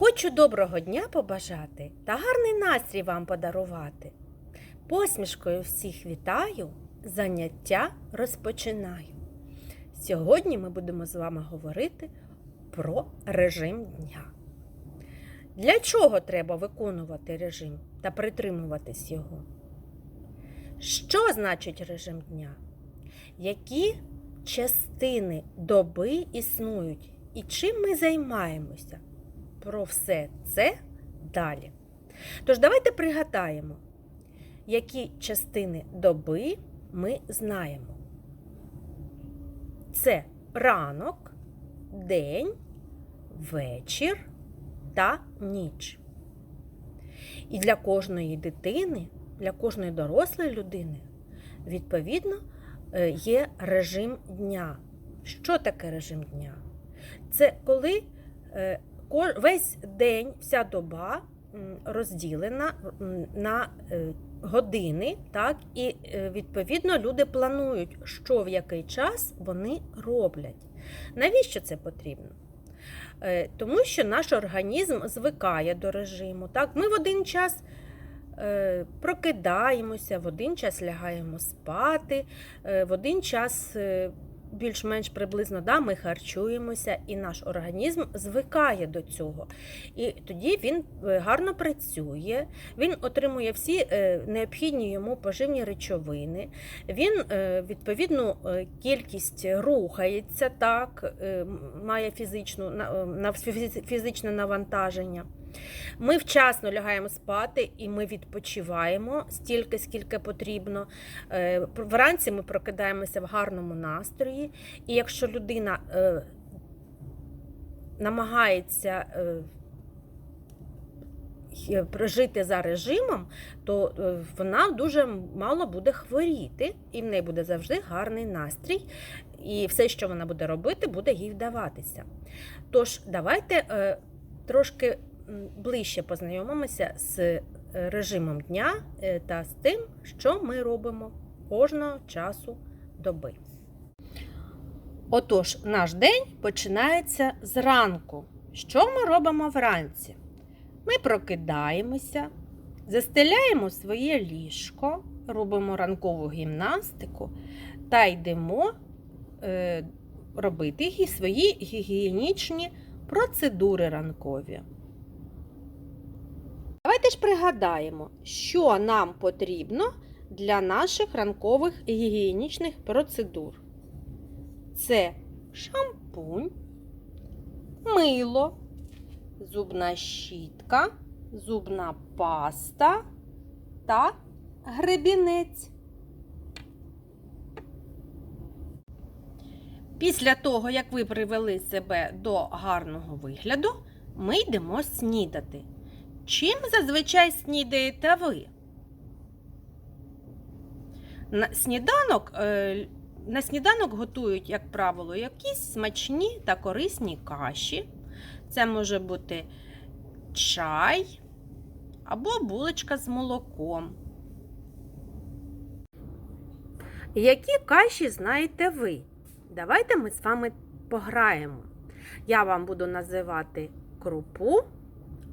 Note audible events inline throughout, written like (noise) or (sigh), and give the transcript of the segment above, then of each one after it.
Хочу доброго дня побажати та гарний настрій вам подарувати. Посмішкою всіх вітаю, заняття розпочинаю. Сьогодні ми будемо з вами говорити про режим дня. Для чого треба виконувати режим та притримуватись його? Що значить режим дня? Які частини доби існують і чим ми займаємося? Про все це далі. Тож давайте пригадаємо, які частини доби ми знаємо. Це ранок, день, вечір та ніч. І для кожної дитини, для кожної дорослої людини, відповідно, е, є режим дня. Що таке режим дня? Це коли е, весь день, вся доба розділена на е, години, так, і е, відповідно люди планують, що в який час вони роблять. Навіщо це потрібно? Е, Тому що наш організм звикає до режиму. Так? Ми в один час прокидаємося, в один час лягаємо спати, в один час більш-менш приблизно да, ми харчуємося, і наш організм звикає до цього. І тоді він е, гарно працює, він отримує всі е, необхідні йому поживні речовини, він е, відповідну кількість рухається, так, має фізичну, фізичне навантаження. Ми вчасно лягаємо спати і ми відпочиваємо стільки, скільки потрібно. Е, Вранці ми прокидаємося в гарному настрої, і якщо людина е, намагається е, прожити за режимом, то вона дуже мало буде хворіти, і в неї буде завжди гарний настрій, і все, що вона буде робити, буде їй вдаватися. Тож, давайте трошки ближче познайомимося з е, режимом дня е, та з тим, що ми робимо кожного часу доби. Отож, наш день починається зранку. Що ми робимо вранці? Ми прокидаємося, застеляємо своє ліжко, робимо ранкову гімнастику та йдемо е, робити свої гігієнічні процедури ранкові. Давайте ж пригадаємо, що нам потрібно для наших ранкових гігієнічних процедур. Це шампунь, мило, зубна щітка, зубна паста та гребінець. Після того, як ви привели себе до гарного вигляду, ми йдемо снідати. Чим зазвичай снідаєте ви? На сніданок, е, на сніданок готують, як правило, якісь смачні та корисні каші. Це може бути чай або булочка з молоком. Які каші знаєте ви? Давайте ми з вами пограємо. Я вам буду називати крупу,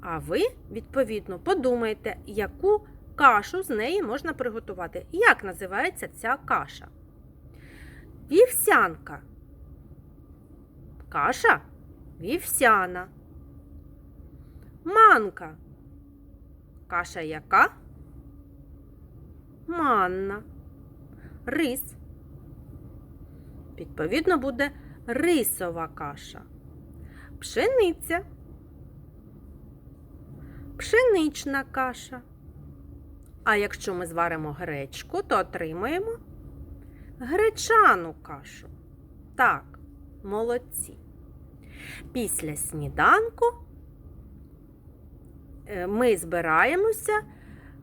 а ви, відповідно, подумайте, яку кашу з неї можна приготувати. Як називається ця каша? Вівсянка. Каша вівсяна. Манка. Каша яка? Манна. Рис. Відповідно, буде рисова каша. Пшениця. Пшенична каша. А якщо ми зваримо гречку, то отримаємо гречану кашу. Так, молодці. Після сніданку е, ми збираємося,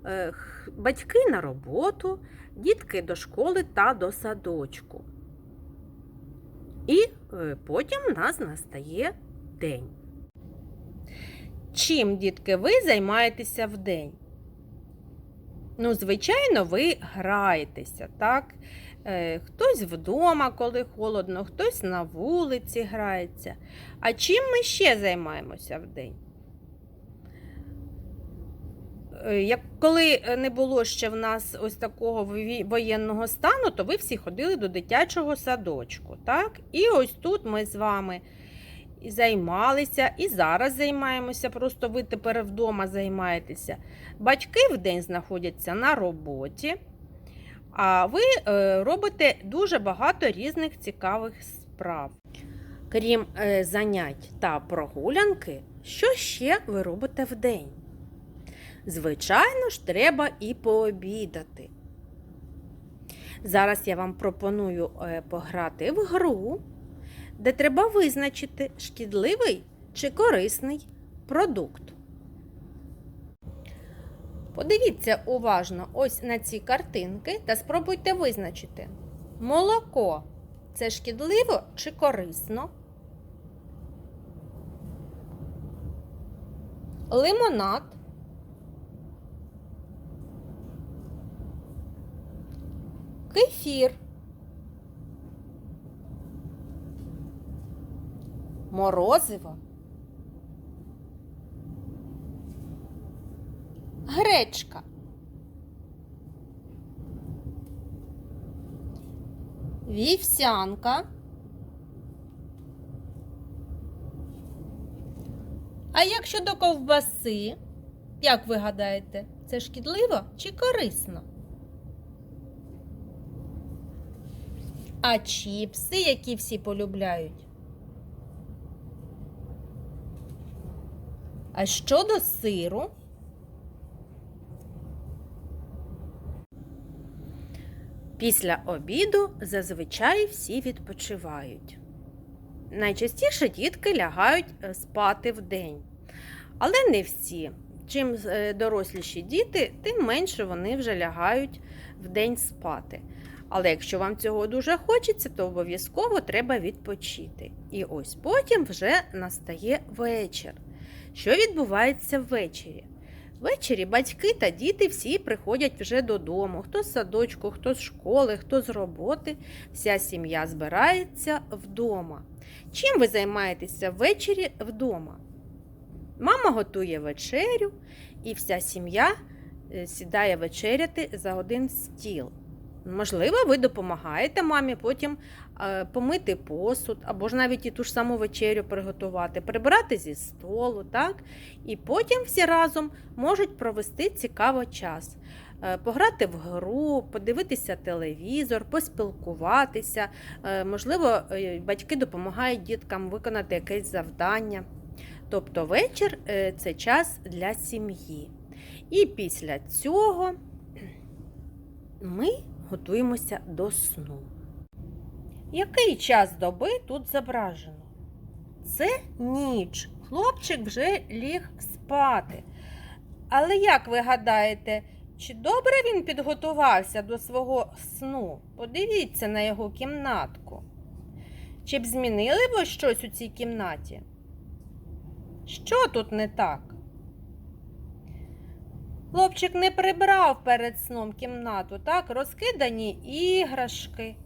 е, батьки на роботу, дітки до школи та до садочку. І е, потім в нас настає день. Чим, дітки, ви займаєтеся в день? Ну, звичайно, ви граєтеся, так? Е, Хтось вдома, коли холодно, хтось на вулиці грається. А чим ми ще займаємося в день? е, як коли не було ще в нас ось такого воєнного стану, то ви всі ходили до дитячого садочку. Так? І ось тут ми з вами і займалися, і зараз займаємося. Просто ви тепер вдома займаєтеся. Батьки вдень знаходяться на роботі, а ви е, робите дуже багато різних цікавих справ. Крім е, занять та прогулянки, що ще ви робите вдень? Звичайно ж, треба і пообідати. Зараз я вам пропоную е, пограти в гру, де треба визначити, шкідливий чи корисний продукт. Подивіться уважно ось на ці картинки та спробуйте визначити, молоко це шкідливо чи корисно? Лимонад. Кефір. Морозиво. Гречка. Вівсянка. А як щодо ковбаси, як ви гадаєте, це шкідливо чи корисно? А чіпси, які всі полюбляють? А щодо сиру? Після обіду зазвичай всі відпочивають. Найчастіше дітки лягають е, спати вдень. Але не всі. Чим е, доросліші діти, тим менше вони вже лягають вдень спати. Але якщо вам цього дуже хочеться, то обов'язково треба відпочити. І ось потім вже настає вечір. Що відбувається ввечері? Ввечері батьки та діти всі приходять вже додому. Хто з садочку, хто з школи, хто з роботи. Вся сім'я збирається вдома. Чим ви займаєтеся ввечері вдома? Мама готує вечерю, і вся сім'я е, сідає вечеряти за один стіл. Можливо, ви допомагаєте мамі потім е, помити посуд, або ж навіть і ту ж саму вечерю приготувати, прибрати зі столу, так? І потім всі разом можуть провести цікаво час. Е, Пограти в гру, подивитися телевізор, поспілкуватися. Е, Можливо, батьки допомагають діткам виконати якесь завдання. Тобто вечір це час для сім'ї. І після цього ми готуємося до сну. Який час доби тут зображено? Це ніч. Хлопчик вже ліг спати. Але як ви гадаєте, чи добре він підготувався до свого сну? Подивіться на його кімнатку. Чи б змінили ви щось у цій кімнаті? Що тут не так? Хлопчик не прибрав перед сном кімнату, так, розкидані іграшки,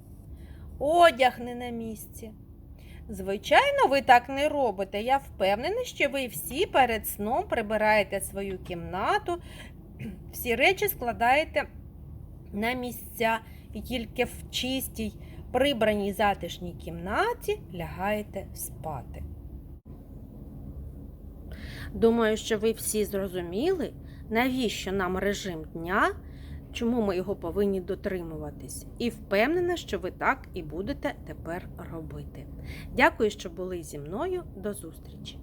одяг не на місці. Звичайно, ви так не робите. Я впевнена, що ви всі перед сном прибираєте свою кімнату, (clears throat) всі речі складаєте на місця і тільки в чистій, прибраній затишній кімнаті лягаєте спати. Думаю, що ви всі зрозуміли, навіщо нам режим дня, чому ми його повинні дотримуватись. І впевнена, що ви так і будете тепер робити. Дякую, що були зі мною. До зустрічі!